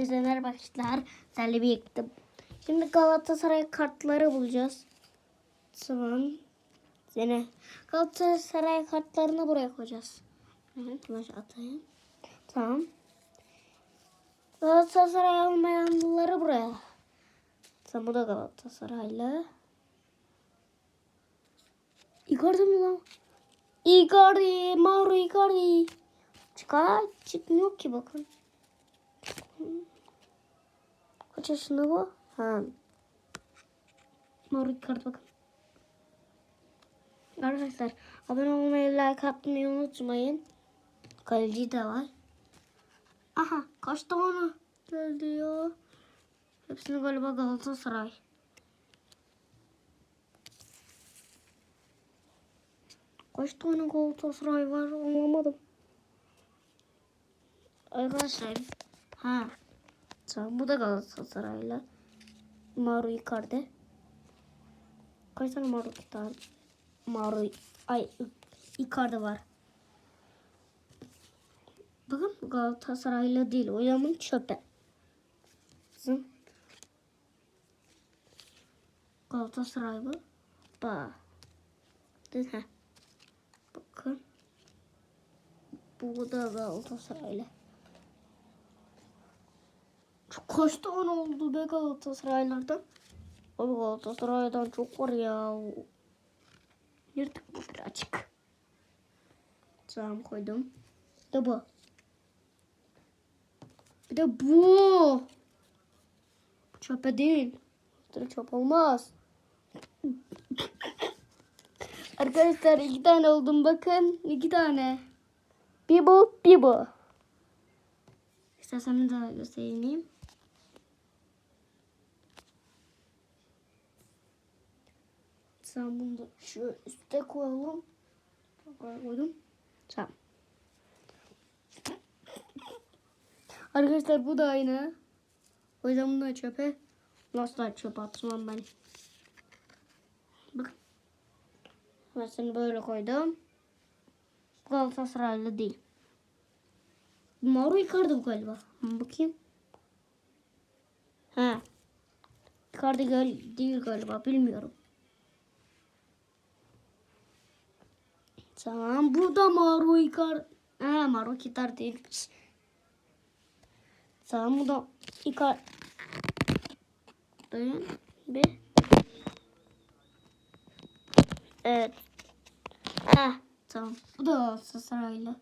Herkese merhaba arkadaşlar. Senle birlikte. Şimdi Galatasaray kartları bulacağız. Tamam. Seni Galatasaray kartlarını buraya koyacağız. Evet, baş atayım. Tamam. Galatasaray olmayanları buraya. Tamam bu da Galatasaraylı. Icardi mi lan? Icardi, Mauro Icardi. Çıkar, çıkmıyor ki bakın. Kaç yaşında bu? Ha. Mauro Icardi bakın. Arkadaşlar abone olmayı, like atmayı unutmayın. Kaleci de var. Aha kaç tane geldi ya. Hepsini galiba Galatasaray. Kaç tane Galatasaray var anlamadım. Arkadaşlar. Ha. Tamam bu da Galatasaray'la. Mauro Icardi. Kaç tane Mauro Icardi? Mauro ay Icardi var. Bakın Galatasaraylı değil. O zaman çöpe. Kızım. Galatasaray bu. Ba. Heh. Bakın. Bu da Galatasaraylı. Çok kaç tane oldu be Galatasaraylardan? Abi Galatasaray'dan çok var ya. Yırtık bu birazcık. Tamam koydum. Bir de bu. Bir de bu. Çöpe değil. Çöp olmaz. Arkadaşlar iki tane oldum bakın. iki tane. Bir bu bir bu. İstersen daha göstereyim. Sen bunu da şu üste koyalım. Buraya koydum. Tamam. Arkadaşlar bu da aynı. O yüzden bunu da çöpe. Nasıl çöpe atmam ben. Bakın. Ben seni böyle koydum. Galatasaraylı değil. Mauro Icardi galiba. Bakayım. Ha. Icardi değil galiba. Bilmiyorum. Tamam. Bu da Mauro Icardi. Ha Mauro Icardi değilmiş. Tamam bu da Icardi. Bir. Evet. Ah, tamam. Bu da Galatasaraylı.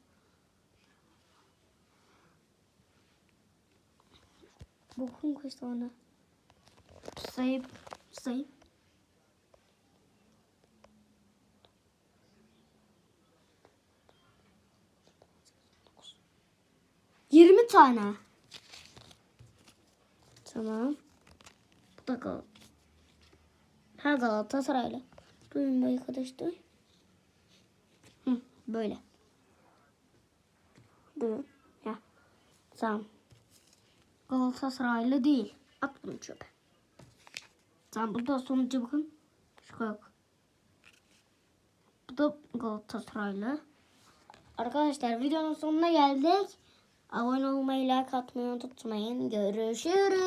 Bakın kaç tane. Sayıp sayıp. Tane. Tamam. Bu da Gal ha Galatasaraylı. Duyun be arkadaşlar. Hı, böyle. Duyun. Ya. Tamam. Galatasaraylı değil. At bunu çöpe. Tamam bu da sonucu bakın. Şu yok. Bu da Galatasaraylı. Arkadaşlar videonun sonuna geldik. Abone olmayı, like atmayı unutmayın. Görüşürüz.